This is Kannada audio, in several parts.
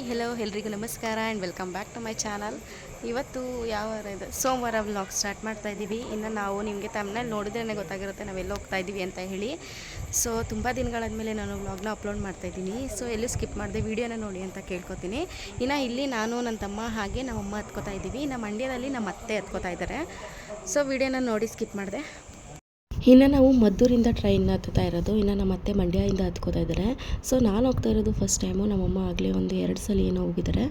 ಹಾಯ್ ಹೆಲೋ ಎಲ್ರಿಗೂ ನಮಸ್ಕಾರ and welcome back to my channel ಇವತ್ತು ಯಾವ ಇದು, ಸೋಮವಾರ ವ್ಲಾಗ್ ಸ್ಟಾರ್ಟ್ ಮಾಡ್ತಾ ಇದ್ದೀವಿ ಇನ್ನು ನಾವು ನಿಮಗೆ ತಮ್ಮನಲ್ಲಿ ನೋಡಿದ್ರೇ ಗೊತ್ತಾಗಿರುತ್ತೆ ನಾವೆಲ್ಲ ಹೋಗ್ತಾ ಇದ್ದೀವಿ ಅಂತ ಹೇಳಿ. ಸೊ ತುಂಬ ದಿನಗಳಾದಮೇಲೆ ನಾನು ವ್ಲಾಗ್ನ ಅಪ್ಲೋಡ್ ಮಾಡ್ತಾ ಇದ್ದೀನಿ ಸೊ ಎಲ್ಲೂ ಸ್ಕಿಪ್ ಮಾಡಿದೆ, ವೀಡಿಯೋನ ನೋಡಿ ಅಂತ ಕೇಳ್ಕೊತೀನಿ. ಇನ್ನು ಇಲ್ಲಿ ನಾನು ನನ್ನ ತಮ್ಮ ಹಾಗೆ ನಮ್ಮಮ್ಮ ಹತ್ಕೋತಾ ಇದ್ದೀವಿ ನಮ್ಮ ಮಂಡ್ಯದಲ್ಲಿ ನಮ್ಮ ಅತ್ತೆ ಹತ್ಕೋತಾ ಇದ್ದಾರೆ ಸೊ ವೀಡಿಯೋನ ನೋಡಿ ಸ್ಕಿಪ್ ಮಾಡಿದೆ. ಇನ್ನು ನಾವು ಮದ್ದೂರಿಂದ ಟ್ರೈನ್ ಹತ್ತುತ್ತಾ ಇರೋದು, ಇನ್ನು ನಮ್ಮ ಅತ್ತೆ ಮಂಡ್ಯದಿಂದ ಹತ್ಕೋತಾ ಇದ್ದಾರೆ ಸೊ ನಾನು ಹೋಗ್ತಾ ಇರೋದು ಫಸ್ಟ್ ಟೈಮು ನಮ್ಮಮ್ಮ ಆಗಲೇ ಒಂದು ಎರಡು ಸಲ ಏನೋ ಹೋಗಿದ್ದಾರೆ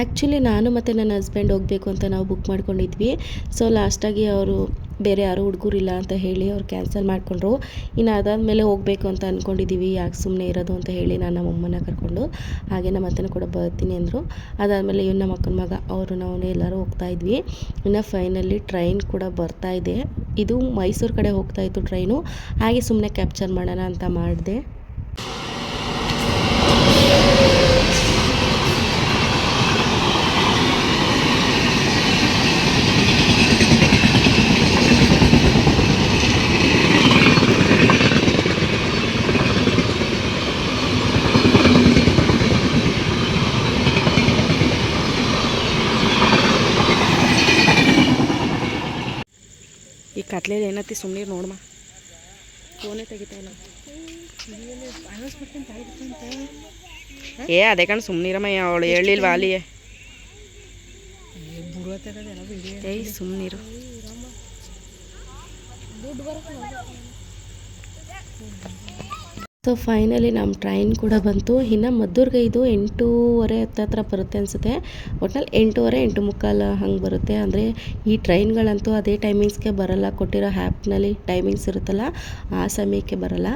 ಆ್ಯಕ್ಚುಲಿ ನಾನು ಮತ್ತು ನನ್ನ ಹಸ್ಬೆಂಡ್ ಹೋಗಬೇಕು ಅಂತ ನಾವು ಬುಕ್ ಮಾಡ್ಕೊಂಡಿದ್ವಿ. ಸೊ ಲಾಸ್ಟಾಗಿ ಅವರು ಬೇರೆ ಯಾರೂ ಹುಡುಗರಿಲ್ಲ ಅಂತ ಹೇಳಿ ಅವ್ರು ಕ್ಯಾನ್ಸಲ್ ಮಾಡಿಕೊಂಡ್ರು. ಇನ್ನು ಅದಾದಮೇಲೆ ಹೋಗಬೇಕು ಅಂತ ಅಂದ್ಕೊಂಡಿದ್ದೀವಿ ಯಾಕೆ ಸುಮ್ಮನೆ ಇರೋದು ಅಂತ ಹೇಳಿ ನಾನು ನಮ್ಮ ಅಮ್ಮನ ಕರ್ಕೊಂಡು. ಹಾಗೆ ನಮ್ಮ ಅತ್ತನ ಕೂಡ ಬರ್ತೀನಿ ಅಂದರು. ಅದಾದಮೇಲೆ ಇವ್ನು ನಮ್ಮ ಅಕ್ಕನ ಮಗ, ಅವರು ನಾವು ಎಲ್ಲರೂ ಹೋಗ್ತಾ ಇದ್ವಿ. ಇನ್ನು ಫೈನಲಿ ಟ್ರೈನ್ ಕೂಡ ಬರ್ತಾ ಇದೆ. ಇದು ಮೈಸೂರು ಕಡೆ ಹೋಗ್ತಾ ಇತ್ತು ಟ್ರೈನು ಹಾಗೆ ಸುಮ್ಮನೆ ಕ್ಯಾಪ್ಚರ್ ಮಾಡೋಣ ಅಂತ ಮಾಡಿದೆ. ಕತ್ಲೇಲಿ ಏನತ್ತಿ ಸುಮ್ಮನೆ ನೋಡಮ್ಮ ಫೋನೇ ತೆಗಿತಾ ಇಲ್ಲ. ಏ, ಅದೇ ಕಣ್ ಸುಮ್ಮನಿರಮ್ಮ ಅವಳು ಹೇಳಿಲ್ವಾ ಅಲ್ಲಿ ಏಯ್ ಸುಮ್ಮನಿರು ಸೊ ಫೈನಲಿ ನಮ್ಮ ಟ್ರೈನ್ ಕೂಡ ಬಂತು. ಇನ್ನು ಮದ್ದೂರ್ಗೆ ಇದು ಎಂಟೂವರೆ ಹತ್ತತ್ರ ಬರುತ್ತೆ ಅನಿಸುತ್ತೆ. ಒಟ್ನಲ್ಲಿ ಎಂಟೂವರೆ ಎಂಟು ಮುಕ್ಕಾಲು ಹಂಗೆ ಬರುತ್ತೆ. ಅಂದರೆ ಈ ಟ್ರೈನ್ಗಳಂತೂ ಅದೇ ಟೈಮಿಂಗ್ಸ್ಗೆ ಬರಲ್ಲ. ಕೊಟ್ಟಿರೋ ಹ್ಯಾಪ್ನಲ್ಲಿ ಟೈಮಿಂಗ್ಸ್ ಇರುತ್ತಲ್ಲ, ಆ ಸಮಯಕ್ಕೆ ಬರಲ್ಲ.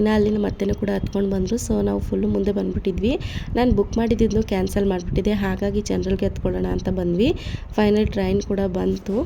ಇನ್ನು ಅಲ್ಲಿನ ಮತ್ತೆನೂ ಕೂಡ ಹತ್ಕೊಂಡು ಬಂದರು. ಸೊ ನಾವು ಫುಲ್ಲು ಮುಂದೆ ಬಂದುಬಿಟ್ಟಿದ್ವಿ. ನಾನು ಬುಕ್ ಮಾಡಿದ್ದು ಕ್ಯಾನ್ಸಲ್ ಮಾಡಿಬಿಟ್ಟಿದ್ದೆ. ಹಾಗಾಗಿ ಜನರಲ್ಗೆ ಹತ್ಕೊಳ್ಳೋಣ ಅಂತ ಬಂದ್ವಿ. ಫೈನಲ್ ಟ್ರೈನ್ ಕೂಡ ಬಂತು.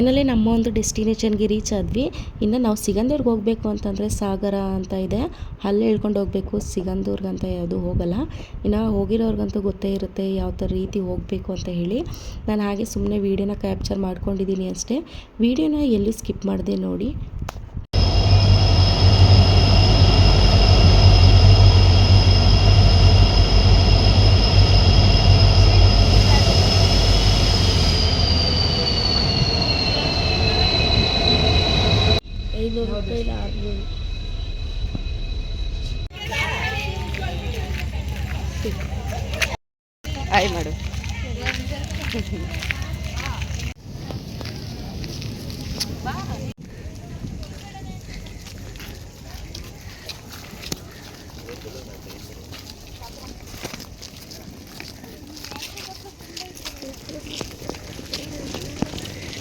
ಫೈನಲಿ ನಮ್ಮ ಒಂದು ಡೆಸ್ಟಿನೇಷನ್ಗೆ ರೀಚ್ ಆದ್ವಿ. ಇನ್ನು ನಾವು ಸಿಗಂದೂರ್ಗೆ ಹೋಗಬೇಕು ಅಂತಂದರೆ ಸಾಗರ ಅಂತ ಇದೆ. ಅಲ್ಲೇ ಇಳ್ಕೊಂಡು ಹೋಗಬೇಕು, ಸಿಗಂದೂರ್ಗೆ ಅಂತ ಯಾವುದು ಹೋಗಲ್ಲ. ಇನ್ನು ಹೋಗಿರೋರ್ಗಂತೂ ಗೊತ್ತೇ ಇರುತ್ತೆ ಯಾವ ಥರ ರೀತಿ ಹೋಗಬೇಕು ಅಂತ ಹೇಳಿ. ನಾನು ಹಾಗೆ ಸುಮ್ಮನೆ ವೀಡಿಯೋನ ಕ್ಯಾಪ್ಚರ್ ಮಾಡ್ಕೊಂಡಿದ್ದೀನಿ ಅಷ್ಟೇ. ವೀಡಿಯೋನ ಎಲ್ಲಿ ಸ್ಕಿಪ್ ಮಾಡಿದೆ ನೋಡಿ. দুটোই লাগবে আই মারো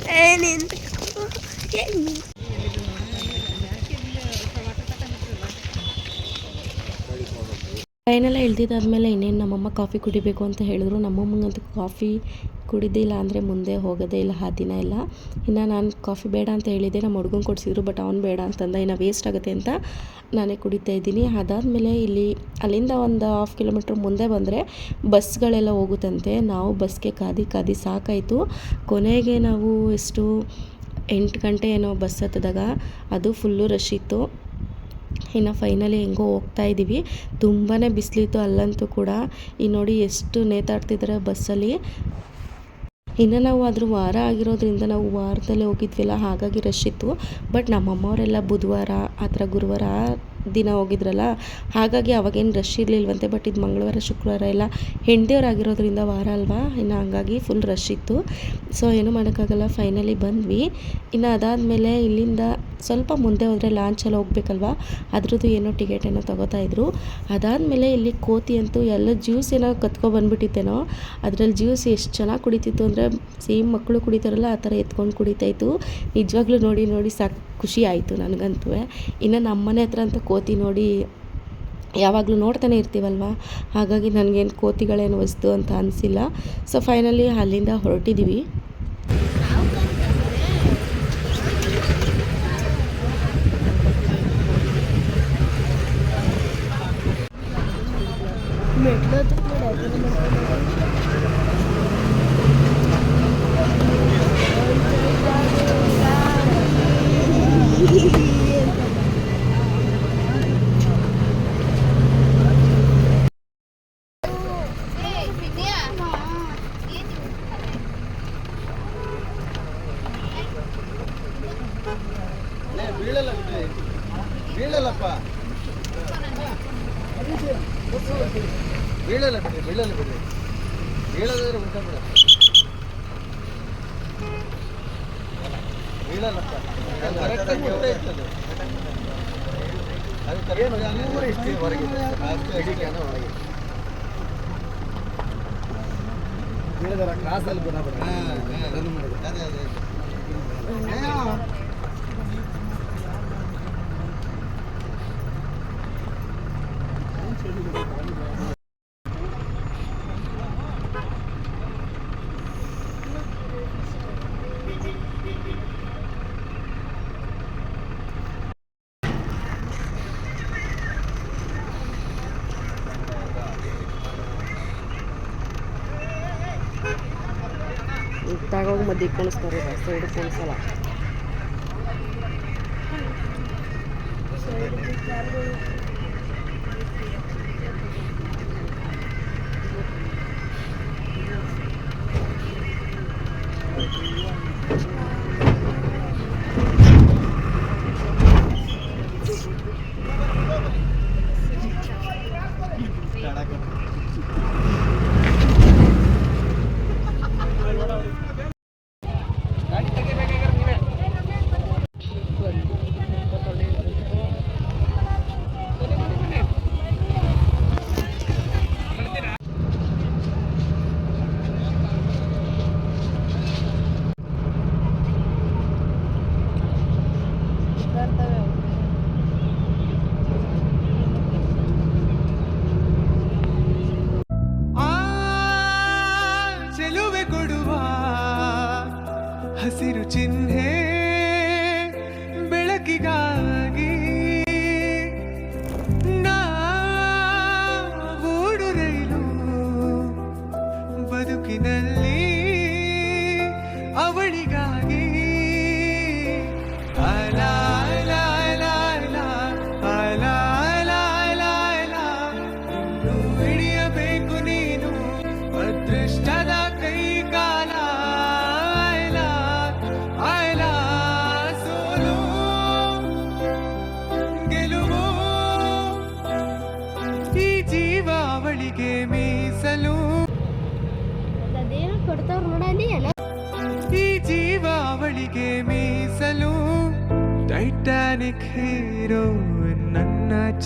Hey, ಟ್ರೈನೆಲ್ಲ ಇಳ್ದಿದ್ದಾದ್ಮೇಲೆ ಇನ್ನೇನು ನಮ್ಮಮ್ಮ ಕಾಫಿ ಕುಡಿಬೇಕು ಅಂತ ಹೇಳಿದ್ರು. ನಮ್ಮಮ್ಮಂಗಂತೂ ಕಾಫಿ ಕುಡಿದಿಲ್ಲ ಅಂದರೆ ಮುಂದೆ ಹೋಗೋದೇ ಇಲ್ಲ, ಆ ದಿನ ಎಲ್ಲ ಇನ್ನು ನಾನು ಕಾಫಿ ಬೇಡ ಅಂತ ಹೇಳಿದ್ದೆ, ನಮ್ಮ ಹುಡುಗನ ಕೊಡಿಸಿದ್ರು ಬಟ್ ಅವ್ನು ಬೇಡ ಅಂತಂದ, ಇನ್ನು ವೇಸ್ಟ್ ಆಗುತ್ತೆ ಅಂತ ನಾನೇ ಕುಡಿತಾ ಇದ್ದೀನಿ. ಅದಾದಮೇಲೆ ಇಲ್ಲಿ ಅಲ್ಲಿಂದ ಒಂದು ಹಾಫ್ ಕಿಲೋಮೀಟ್ರ್ ಮುಂದೆ ಬಂದರೆ ಬಸ್ಗಳೆಲ್ಲ ಹೋಗುತ್ತಂತೆ. ನಾವು ಬಸ್ಗೆ ಕಾದಿ ಕಾದಿ ಸಾಕಾಯಿತು. ಕೊನೆಗೆ ನಾವು ಎಷ್ಟು ಎಂಟು ಗಂಟೆ ಏನೋ ಬಸ್ ಹತ್ತಿದಾಗ ಅದು ಫುಲ್ಲು ರಶ್ ಇತ್ತು. ಇನ್ನು ಫೈನಲಿ ಹೆಂಗೋ ಹೋಗ್ತಾ ಇದ್ದೀವಿ ತುಂಬಾ ಬಿಸಿಲಿತ್ತು, ಅಲ್ಲಂತೂ ಕೂಡ. ಈ ನೋಡಿ ಎಷ್ಟು ನೇತಾಡ್ತಿದ್ದಾರೆ ಬಸ್ಸಲ್ಲಿ. ಇನ್ನು ನಾವು ಅದ್ರ ವಾರ ಆಗಿರೋದ್ರಿಂದ ನಾವು ವಾರದಲ್ಲೇ ಹೋಗಿದ್ವಿಲ್ಲ, ಹಾಗಾಗಿ ರಶ್ ಇತ್ತು. ಬಟ್ ನಮ್ಮಮ್ಮವರೆಲ್ಲ ಬುಧವಾರ, ಆ ಥರ ಗುರುವಾರ ದಿನ ಹೋಗಿದ್ರಲ್ಲ, ಹಾಗಾಗಿ ಅವಾಗೇನು ರಶ್ ಇರಲಿಲ್ವಂತೆ. ಬಟ್ ಇದು ಮಂಗಳವಾರ, ಶುಕ್ರವಾರ ಎಲ್ಲ ಹೆಂಡಿಯವರಾಗಿರೋದ್ರಿಂದ ವಾರ ಅಲ್ವಾ? ಇನ್ನು ಹಂಗಾಗಿ ಫುಲ್ ರಶ್ ಇತ್ತು. ಸೊ ಏನೂ ಮಾಡೋಕ್ಕಾಗಲ್ಲ ಫೈನಲಿ ಬಂದ್ವಿ. ಇನ್ನು ಅದಾದಮೇಲೆ ಇಲ್ಲಿಂದ ಸ್ವಲ್ಪ ಮುಂದೆ ಹೋದರೆ ಲಾಂಚಲ್ಲಿ ಹೋಗ್ಬೇಕಲ್ವಾ? ಅದ್ರದ್ದು ಏನೋ ಟಿಕೆಟ್ ಏನೋ ತಗೋತಾ ಇದ್ರು. ಅದಾದಮೇಲೆ ಇಲ್ಲಿ ಕೋತಿ ಅಂತೂ ಎಲ್ಲ ಜ್ಯೂಸ್ ಏನೋ ಕತ್ಕೊ ಬಂದ್ಬಿಟ್ಟಿತ್ತೇನೋ? ಅದರಲ್ಲಿ ಜ್ಯೂಸ್ ಎಷ್ಟು ಚೆನ್ನಾಗಿ ಕುಡಿತಿತ್ತು ಅಂದರೆ ಸೇಮ್ ಮಕ್ಕಳು ಕುಡಿತಾರಲ್ಲ, ಆ ಥರ ಎತ್ಕೊಂಡು ಕುಡಿತಾಯಿತ್ತು ನಿಜವಾಗ್ಲೂ ನೋಡಿ ನೋಡಿ ಸಾಕು ಖುಷಿ ಆಯಿತು ನನಗಂತೂ. ಇನ್ನು ನಮ್ಮನೆ ಹತ್ರ ಅಂತ ಕೋತಿ ನೋಡಿ ಯಾವಾಗಲೂ ನೋಡ್ತಾನೆ ಇರ್ತೀವಲ್ವ? ಹಾಗಾಗಿ ನನಗೇನು ಕೋತಿಗಳೇನು ವಸ್ತು ಅಂತ ಅನಿಸಿಲ್ಲ. ಸೊ ಫೈನಲಿ ಅಲ್ಲಿಂದ ಹೊರಟಿದ್ದೀವಿ ಬೀಳಲ್ಲಪ್ಪ ಬೀಳಲ್ಲ ಬಿಡ್ರಿ ಬೀಳಲ್ಲ ಬಿಡ್ರಿ ಬೀಳದಾದ್ರೆ ಉಂಟ ಬಿಡ ಬೀಳಲ್ಲಪ್ಪ ಅದು ಕರೆಕ್ಟಾಗಿ ಉಲ್ಟಾ ಇರ್ತದೆ ಅದು ಕರೆಕ್ಟ್ ಅಲ್ಲೂವರೆ ಇಷ್ಟು ಹೊರಗೆ ಅಷ್ಟು ಅಡಿಕೆ ಒಳಗೆ ಬೀಳದಲ್ಲ ಕ್ರಾಸಲ್ಲಿ ಗುಣ ಬಿಡ ಅದೇ ಅದೇ ತಗೋಗಿ ಮಧ್ಯೆ ಕುಣಿಸ್ತಾರೆ ಸೈಡ್ ಕುಣಿಸಲ್ಲ ಆ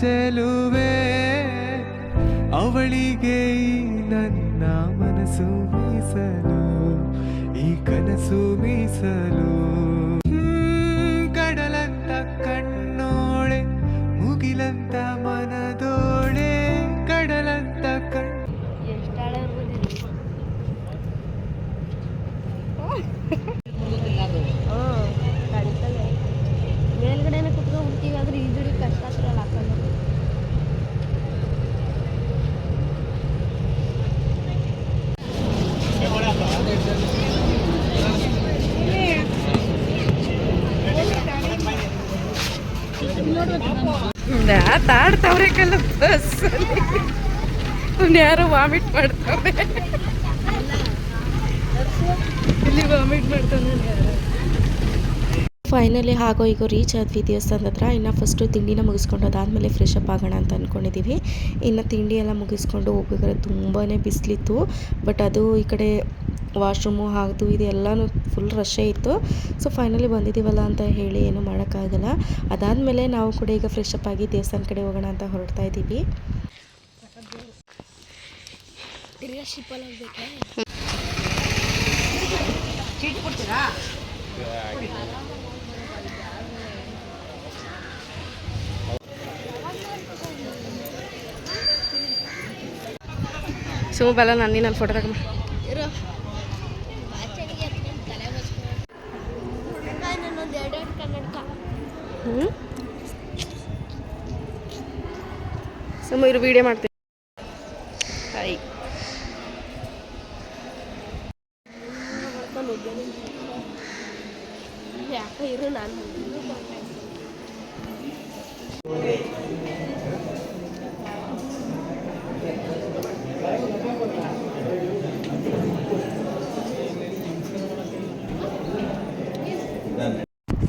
ಚೆಲುವೆ ಅವಳಿಗೆ ನನ್ನ ಮನಸ್ಸು ಮೀಸಲು ಈ ಕನಸು ಮೀಸಲು. ತಾಡ್ತಾವ್ರೆ ಕಲ್ಲ ಬಸ್ ಯಾರೋ ವಾಮಿಟ್ ಮಾಡ್ತಾವ್ರೆ. ಇಲ್ಲಿ ವಾಮಿಟ್ ಮಾಡ್ತಾನೆ ಫೈನಲಿ ಹಾಗೋ ಈಗ ರೀಚ್ ಆದ್ವಿ ದೇವಸ್ಥಾನದ ಹತ್ರ ಇನ್ನು ಫಸ್ಟು ತಿಂಡಿನ ಮುಗಿಸ್ಕೊಂಡು ಅದಾದಮೇಲೆ ಫ್ರೆಶ್ ಅಪ್ ಆಗೋಣ ಅಂತ ಅಂದ್ಕೊಂಡಿದ್ದೀವಿ ಇನ್ನು ತಿಂಡಿ ಎಲ್ಲ ಮುಗಿಸ್ಕೊಂಡು ಹೋಗ್ಬೇಕಾದ್ರೆ ತುಂಬಾ ಬಿಸಿಲಿತ್ತು. ಬಟ್ ಅದು ಈ ಕಡೆ ವಾಶ್ರೂಮು ಅದು ಇದು ಎಲ್ಲನೂ ಫುಲ್ ರಶ್ಶೇ ಇತ್ತು. ಸೊ ಫೈನಲಿ ಬಂದಿದ್ದೀವಲ್ಲ ಅಂತ ಹೇಳಿ ಏನು ಮಾಡೋಕ್ಕಾಗಲ್ಲ. ಅದಾದಮೇಲೆ ನಾವು ಕೂಡ ಈಗ ಫ್ರೆಶ್ ಆಗಿ ದೇವಸ್ಥಾನ ಕಡೆ ಹೋಗೋಣ ಅಂತ ಹೊರಡ್ತಾ ಇದ್ದೀವಿ. ಸುಮ್ಮ ಬಲ್ಲ ನಾನು ನಾನು ಫೋಟೋ ತಗೊಂಬ ಹ್ಞೂ ಇರು ವಿಡಿಯೋ ಮಾಡ್ತೀನಿ.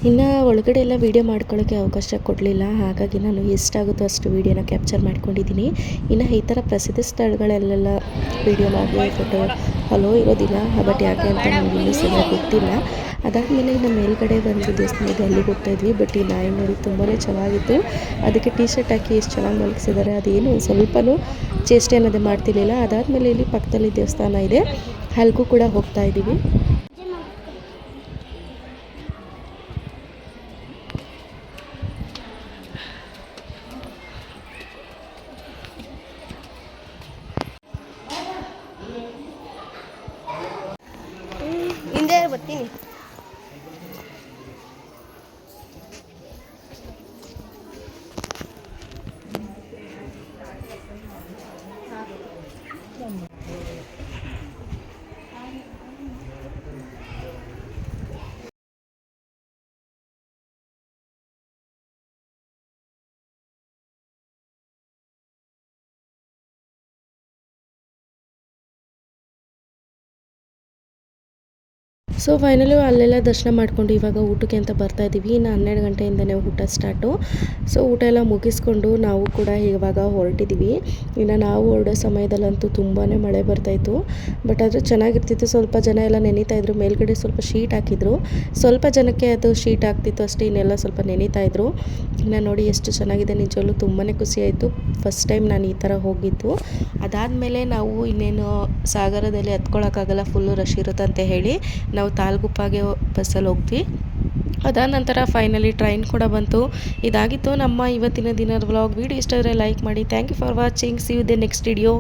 ಇನ್ನು ಒಳಗಡೆ ಎಲ್ಲ ವೀಡಿಯೋ ಮಾಡ್ಕೊಳ್ಳೋಕ್ಕೆ ಅವಕಾಶ ಕೊಡಲಿಲ್ಲ, ಹಾಗಾಗಿ ನಾನು ಎಷ್ಟಾಗುತ್ತೋ ಅಷ್ಟು ವೀಡಿಯೋನ ಕ್ಯಾಪ್ಚರ್ ಮಾಡ್ಕೊಂಡಿದ್ದೀನಿ. ಇನ್ನು ಈ ಥರ ಪ್ರಸಿದ್ಧ ಸ್ಥಳಗಳಲ್ಲೆಲ್ಲ ವೀಡಿಯೋ ಮಾಡಿ ಫೋಟೋ ಹಲೋ ಇರೋದಿಲ್ಲ ಬಟ್ ಯಾಕೆ ಅಂತ ನನಗೆ ಇನ್ನೂ ಸರಿಯಾಗಿ ಗೊತ್ತಿಲ್ಲ. ಅದಾದಮೇಲೆ ಇನ್ನು ಮೇಲ್ಗಡೆ ಒಂದು ದೇವಸ್ಥಾನ ಇದೆ, ಅಲ್ಲಿಗೆ ಹೋಗ್ತಾ ಇದ್ವಿ. ಬಟ್ ಈ ನಾಯಿ ನೋಡಿ ತುಂಬಾ ಚೆನ್ನಾಗಿತ್ತು. ಅದಕ್ಕೆ ಟೀ ಶರ್ಟ್ ಹಾಕಿ ಎಷ್ಟು ಚೆನ್ನಾಗಿ ಮಲಗಿಸಿದ್ದಾರೆ ಅದೇನು ಸ್ವಲ್ಪನೂ ಚೇಷ್ಟೆ ಅನ್ನೋದೇ ಮಾಡ್ತಿರ್ಲಿಲ್ಲ. ಅದಾದಮೇಲೆ ಇಲ್ಲಿ ಪಕ್ಕದಲ್ಲಿ ದೇವಸ್ಥಾನ ಇದೆ. ಅಲ್ಲಿಗೂ ಕೂಡ ಹೋಗ್ತಾ ಇದ್ದೀವಿ. ಬರ್ತೀನಿ ಸೊ ಫೈನಲಿ ಅಲ್ಲೆಲ್ಲ ದರ್ಶನ ಮಾಡಿಕೊಂಡು ಇವಾಗ ಊಟಕ್ಕೆ ಅಂತ ಬರ್ತಾ ಇದ್ದೀವಿ. ಇನ್ನು ಹನ್ನೆರಡು ಗಂಟೆಯಿಂದನೇ ಊಟ ಸ್ಟಾರ್ಟು ಸೊ ಊಟ ಎಲ್ಲ ಮುಗಿಸ್ಕೊಂಡು ನಾವು ಕೂಡ ಇವಾಗ ಹೊರಟಿದ್ದೀವಿ. ಇನ್ನು ನಾವು ಹೊರಡೋ ಸಮಯದಲ್ಲಂತೂ ತುಂಬಾ ಮಳೆ ಬರ್ತಾಯಿತ್ತು ಬಟ್ ಅದು ಚೆನ್ನಾಗಿರ್ತಿತ್ತು. ಸ್ವಲ್ಪ ಜನ ಎಲ್ಲ ನೆನೀತಾ ಇದ್ರು. ಮೇಲ್ಗಡೆ ಸ್ವಲ್ಪ ಶೀಟ್ ಹಾಕಿದ್ರು. ಸ್ವಲ್ಪ ಜನಕ್ಕೆ ಅದು ಶೀಟ್ ಆಗ್ತಿತ್ತು ಅಷ್ಟೇ. ಇನ್ನೆಲ್ಲ ಸ್ವಲ್ಪ ನೆನೀತಾ ಇದ್ರು. ಇನ್ನು ನೋಡಿ ಎಷ್ಟು ಚೆನ್ನಾಗಿದೆ ನಿಜವಲ್ಲೂ ತುಂಬಾ ಖುಷಿ ಆಯಿತು. ಫಸ್ಟ್ ಟೈಮ್ ನಾನು ಈ ಥರ ಹೋಗಿದ್ದು. ಅದಾದಮೇಲೆ ನಾವು ಇನ್ನೇನು ಸಾಗರದಲ್ಲಿ ಹತ್ಕೊಳ್ಳೋಕ್ಕಾಗಲ್ಲ ಫುಲ್ಲು ರಶ್ ಇರುತ್ತೆ ಅಂತ ಹೇಳಿ ನಾವು ತಾಲ್ಗುಪ್ಪಾಗೆ ಬಸ್ಸಲ್ಲಿ ಹೋಗ್ತೀವಿ ಅದಾದ ನಂತರ ಫೈನಲಿ ಟ್ರೈನ್ ಕೂಡ ಬಂತು. ಇದಾಗಿತ್ತು ನಮ್ಮ ಇವತ್ತಿನ ದಿನದ ವ್ಲಾಗ್ ವೀಡಿಯೋ ಇಷ್ಟ ಆದರೆ ಲೈಕ್ ಮಾಡಿ. Thank you for watching see you the next video